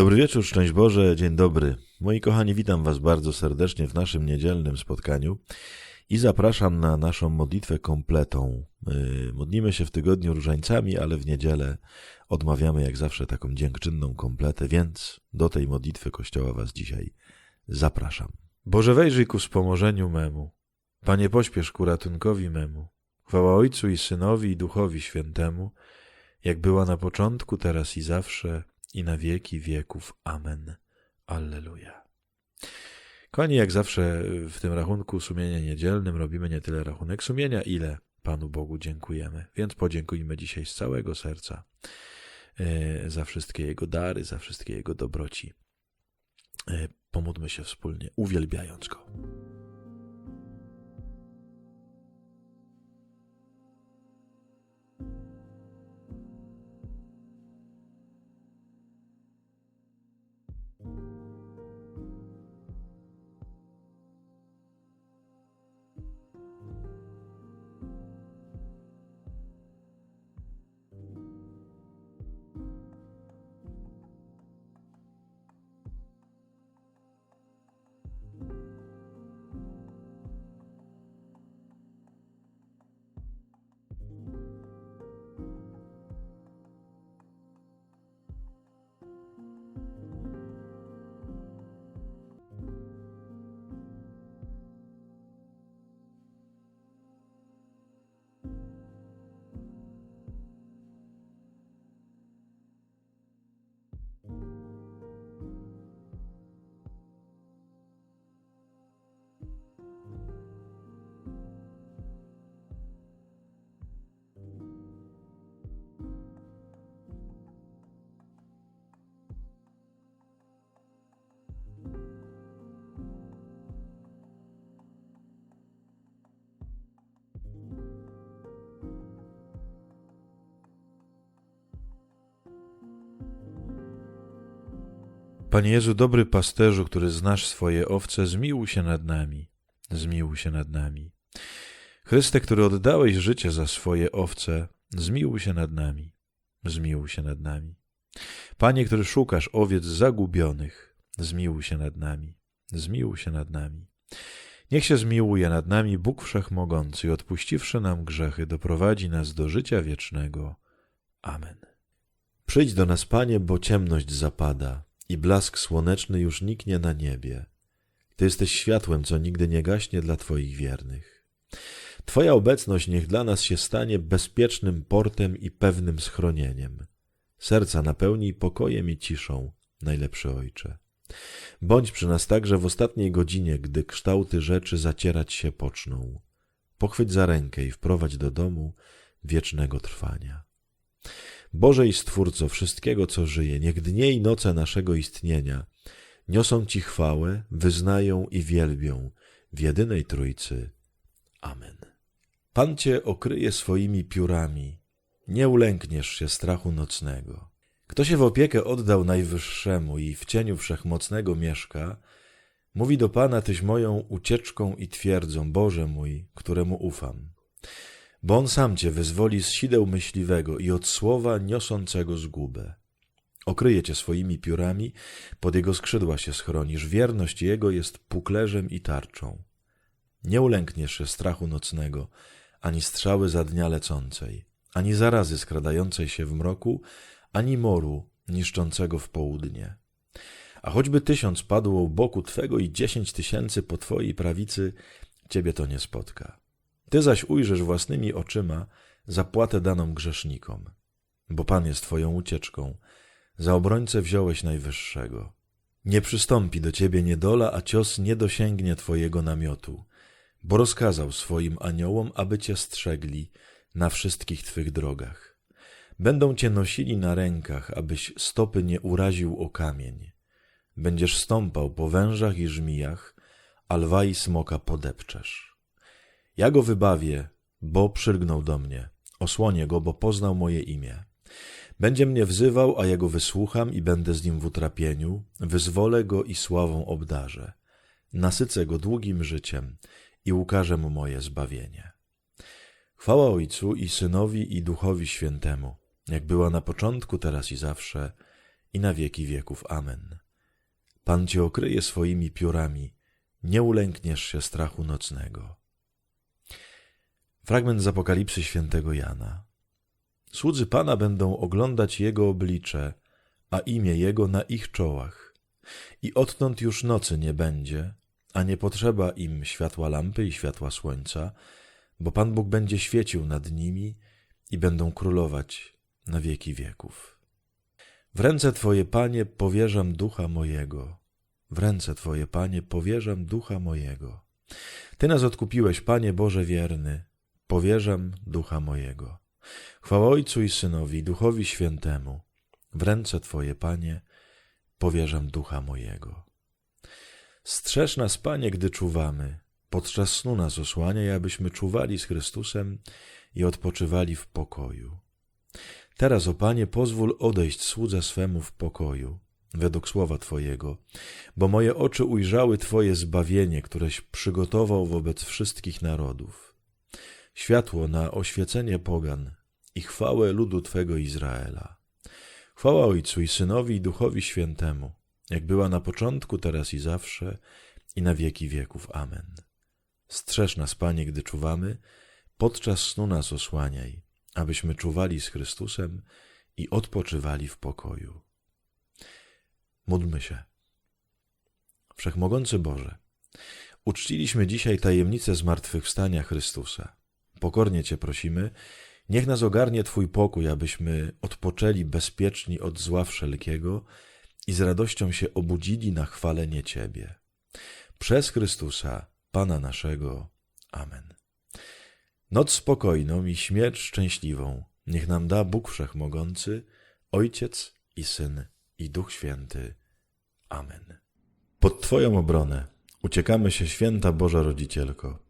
Dobry wieczór, szczęść Boże, dzień dobry. Moi kochani, witam Was bardzo serdecznie w naszym niedzielnym spotkaniu i zapraszam na naszą modlitwę kompletą. Yy, Modlimy się w tygodniu różańcami, ale w niedzielę odmawiamy jak zawsze taką dziękczynną kompletę, więc do tej modlitwy Kościoła Was dzisiaj zapraszam. Boże, wejrzyj ku wspomożeniu memu. Panie, pośpiesz ku ratunkowi memu. Chwała Ojcu i Synowi i Duchowi Świętemu, jak była na początku, teraz i zawsze, i na wieki wieków. Amen. Alleluja. Kochani, jak zawsze w tym rachunku sumienia niedzielnym robimy nie tyle rachunek sumienia, ile Panu Bogu dziękujemy. Więc podziękujmy dzisiaj z całego serca e, za wszystkie Jego dary, za wszystkie Jego dobroci. E, Pomódlmy się wspólnie, uwielbiając Go. Panie Jezu, dobry pasterzu, który znasz swoje owce, zmiłuj się nad nami, zmiłuj się nad nami. Chryste, który oddałeś życie za swoje owce, zmiłuj się nad nami, zmiłuj się nad nami. Panie, który szukasz owiec zagubionych, zmiłuj się nad nami, zmiłuj się nad nami. Niech się zmiłuje nad nami Bóg Wszechmogący i odpuściwszy nam grzechy, doprowadzi nas do życia wiecznego. Amen. Przyjdź do nas, Panie, bo ciemność zapada i blask słoneczny już niknie na niebie. Ty jesteś światłem, co nigdy nie gaśnie dla Twoich wiernych. Twoja obecność niech dla nas się stanie bezpiecznym portem i pewnym schronieniem. Serca napełnij pokojem i ciszą, najlepszy Ojcze. Bądź przy nas także w ostatniej godzinie, gdy kształty rzeczy zacierać się poczną. Pochwyć za rękę i wprowadź do domu wiecznego trwania. Boże i Stwórco wszystkiego, co żyje, niech dnie i noce naszego istnienia niosą Ci chwałę, wyznają i wielbią w jedynej Trójcy. Amen. Pan Cię okryje swoimi piórami, nie ulękniesz się strachu nocnego. Kto się w opiekę oddał Najwyższemu i w cieniu Wszechmocnego mieszka, mówi do Pana, Tyś moją ucieczką i twierdzą, Boże mój, któremu ufam bo on sam cię wyzwoli z sideł myśliwego i od słowa niosącego zgubę. Okryje cię swoimi piórami, pod jego skrzydła się schronisz, wierność jego jest puklerzem i tarczą. Nie ulękniesz się strachu nocnego, ani strzały za dnia lecącej, ani zarazy skradającej się w mroku, ani moru niszczącego w południe. A choćby tysiąc padło u boku Twego i dziesięć tysięcy po Twojej prawicy, Ciebie to nie spotka. Ty zaś ujrzysz własnymi oczyma zapłatę daną grzesznikom, bo Pan jest Twoją ucieczką, za obrońcę wziąłeś Najwyższego. Nie przystąpi do Ciebie niedola, a cios nie dosięgnie Twojego namiotu, bo rozkazał swoim aniołom, aby Cię strzegli na wszystkich Twych drogach. Będą Cię nosili na rękach, abyś stopy nie uraził o kamień. Będziesz stąpał po wężach i żmijach, a lwa i smoka podepczesz. Ja go wybawię, bo przylgnął do mnie. Osłonię go, bo poznał moje imię. Będzie mnie wzywał, a ja go wysłucham i będę z nim w utrapieniu. Wyzwolę go i sławą obdarzę. Nasycę go długim życiem i ukażę mu moje zbawienie. Chwała Ojcu i Synowi i Duchowi Świętemu, jak była na początku, teraz i zawsze, i na wieki wieków. Amen. Pan cię okryje swoimi piórami, nie ulękniesz się strachu nocnego. Fragment z Apokalipsy świętego Jana. Słudzy Pana będą oglądać Jego oblicze, a imię Jego na ich czołach. I odtąd już nocy nie będzie, a nie potrzeba im światła lampy i światła słońca, bo Pan Bóg będzie świecił nad nimi i będą królować na wieki wieków. W ręce Twoje, Panie, powierzam ducha mojego. W ręce Twoje, Panie, powierzam ducha mojego. Ty nas odkupiłeś, Panie Boże wierny, powierzam ducha mojego. Chwała Ojcu i Synowi, Duchowi Świętemu. W ręce Twoje, Panie, powierzam ducha mojego. Strzeż nas, Panie, gdy czuwamy. Podczas snu nas osłaniaj, abyśmy czuwali z Chrystusem i odpoczywali w pokoju. Teraz, o Panie, pozwól odejść słudze swemu w pokoju, według słowa Twojego, bo moje oczy ujrzały Twoje zbawienie, któreś przygotował wobec wszystkich narodów. Światło na oświecenie pogan i chwałę ludu Twego Izraela. Chwała Ojcu i Synowi i Duchowi Świętemu, jak była na początku, teraz i zawsze, i na wieki wieków. Amen. Strzeż nas, Panie, gdy czuwamy, podczas snu nas osłaniaj, abyśmy czuwali z Chrystusem i odpoczywali w pokoju. Módlmy się. Wszechmogący Boże, uczciliśmy dzisiaj tajemnicę zmartwychwstania Chrystusa. Pokornie Cię prosimy, niech nas ogarnie Twój pokój, abyśmy odpoczęli bezpieczni od zła wszelkiego i z radością się obudzili na chwalenie Ciebie. Przez Chrystusa, Pana naszego. Amen. Noc spokojną i śmierć szczęśliwą niech nam da Bóg Wszechmogący, Ojciec i Syn i Duch Święty. Amen. Pod Twoją obronę uciekamy się, święta Boża Rodzicielko.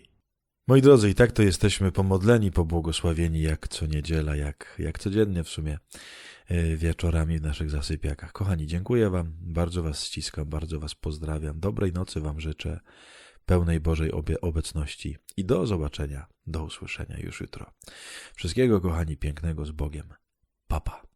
Moi drodzy, i tak to jesteśmy pomodleni, pobłogosławieni jak co niedziela, jak, jak codziennie w sumie e, wieczorami w naszych zasypiakach. Kochani, dziękuję Wam, bardzo Was ściskam, bardzo Was pozdrawiam. Dobrej nocy Wam życzę, pełnej Bożej obecności i do zobaczenia, do usłyszenia już jutro. Wszystkiego, kochani, pięknego z Bogiem. Papa.